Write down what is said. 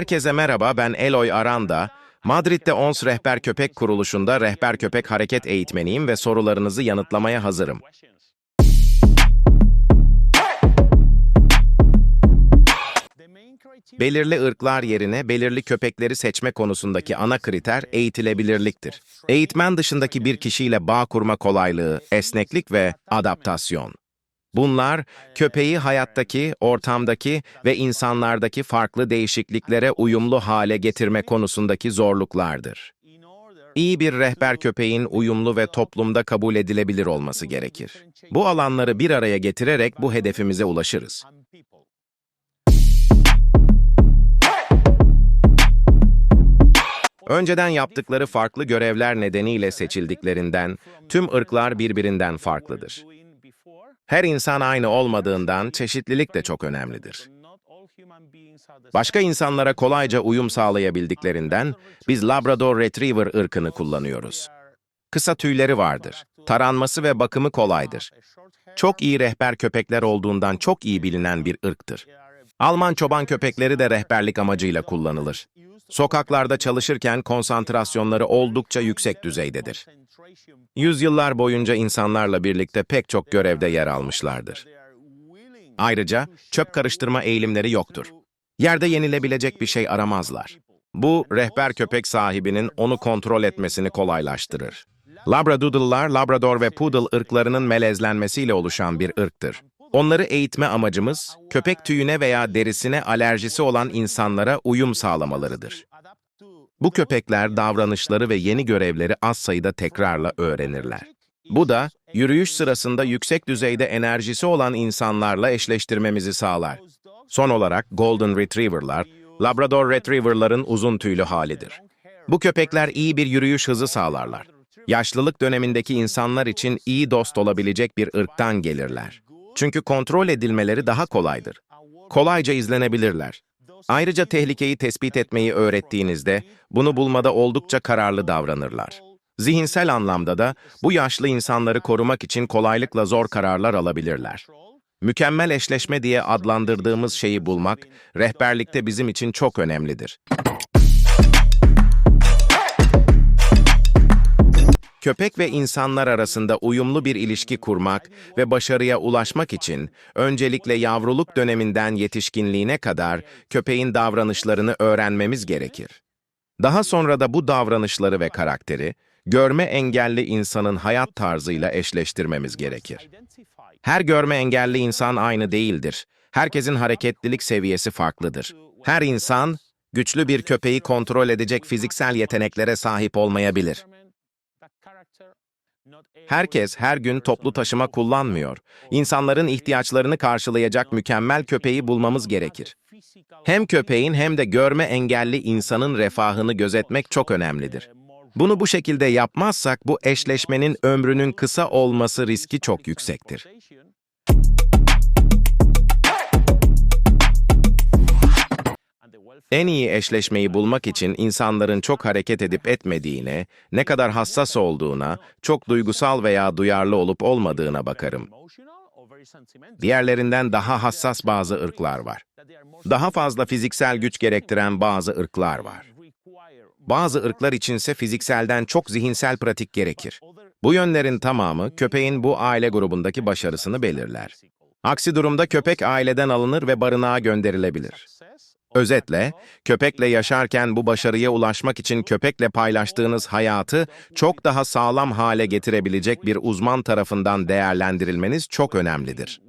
Herkese merhaba, ben Eloy Aranda. Madrid'de ONS Rehber Köpek Kuruluşu'nda rehber köpek hareket eğitmeniyim ve sorularınızı yanıtlamaya hazırım. Belirli ırklar yerine belirli köpekleri seçme konusundaki ana kriter eğitilebilirliktir. Eğitmen dışındaki bir kişiyle bağ kurma kolaylığı, esneklik ve adaptasyon. Bunlar, köpeği hayattaki, ortamdaki ve insanlardaki farklı değişikliklere uyumlu hale getirme konusundaki zorluklardır. İyi bir rehber köpeğin uyumlu ve toplumda kabul edilebilir olması gerekir. Bu alanları bir araya getirerek bu hedefimize ulaşırız. Önceden yaptıkları farklı görevler nedeniyle seçildiklerinden tüm ırklar birbirinden farklıdır. Her insan aynı olmadığından çeşitlilik de çok önemlidir. Başka insanlara kolayca uyum sağlayabildiklerinden biz Labrador Retriever ırkını kullanıyoruz. Kısa tüyleri vardır. Taranması ve bakımı kolaydır. Çok iyi rehber köpekler olduğundan çok iyi bilinen bir ırktır. Alman çoban köpekleri de rehberlik amacıyla kullanılır. Sokaklarda çalışırken konsantrasyonları oldukça yüksek düzeydedir. Yüzyıllar boyunca insanlarla birlikte pek çok görevde yer almışlardır. Ayrıca çöp karıştırma eğilimleri yoktur. Yerde yenilebilecek bir şey aramazlar. Bu, rehber köpek sahibinin onu kontrol etmesini kolaylaştırır. Labradoodle'lar, Labrador ve Poodle ırklarının melezlenmesiyle oluşan bir ırktır. Onları eğitme amacımız, köpek tüyüne veya derisine alerjisi olan insanlara uyum sağlamalarıdır. Bu köpekler davranışları ve yeni görevleri az sayıda tekrarla öğrenirler. Bu da, yürüyüş sırasında yüksek düzeyde enerjisi olan insanlarla eşleştirmemizi sağlar. Son olarak Golden Retriever'lar, Labrador Retriever'ların uzun tüylü halidir. Bu köpekler iyi bir yürüyüş hızı sağlarlar. Yaşlılık dönemindeki insanlar için iyi dost olabilecek bir ırktan gelirler. Çünkü kontrol edilmeleri daha kolaydır. Kolayca izlenebilirler. Ayrıca tehlikeyi tespit etmeyi öğrettiğinizde bunu bulmada oldukça kararlı davranırlar. Zihinsel anlamda da bu yaşlı insanları korumak için kolaylıkla zor kararlar alabilirler. Mükemmel eşleşme diye adlandırdığımız şeyi bulmak, rehberlikte bizim için çok önemlidir. Köpek ve insanlar arasında uyumlu bir ilişki kurmak ve başarıya ulaşmak için öncelikle yavruluk döneminden yetişkinliğine kadar köpeğin davranışlarını öğrenmemiz gerekir. Daha sonra da bu davranışları ve karakteri görme engelli insanın hayat tarzıyla eşleştirmemiz gerekir. Her görme engelli insan aynı değildir. Herkesin hareketlilik seviyesi farklıdır. Her insan güçlü bir köpeği kontrol edecek fiziksel yeteneklere sahip olmayabilir. Herkes her gün toplu taşıma kullanmıyor. İnsanların ihtiyaçlarını karşılayacak mükemmel köpeği bulmamız gerekir. Hem köpeğin hem de görme engelli insanın refahını gözetmek çok önemlidir. Bunu bu şekilde yapmazsak bu eşleşmenin ömrünün kısa olması riski çok yüksektir. En iyi eşleşmeyi bulmak için insanların çok hareket edip etmediğine, ne kadar hassas olduğuna, çok duygusal veya duyarlı olup olmadığına bakarım. Diğerlerinden daha hassas bazı ırklar var. Daha fazla fiziksel güç gerektiren bazı ırklar var. Bazı ırklar içinse fizikselden çok zihinsel pratik gerekir. Bu yönlerin tamamı köpeğin bu aile grubundaki başarısını belirler. Aksi durumda köpek aileden alınır ve barınağa gönderilebilir. Özetle, köpekle yaşarken bu başarıya ulaşmak için köpekle paylaştığınız hayatı çok daha sağlam hale getirebilecek bir uzman tarafından değerlendirilmeniz çok önemlidir.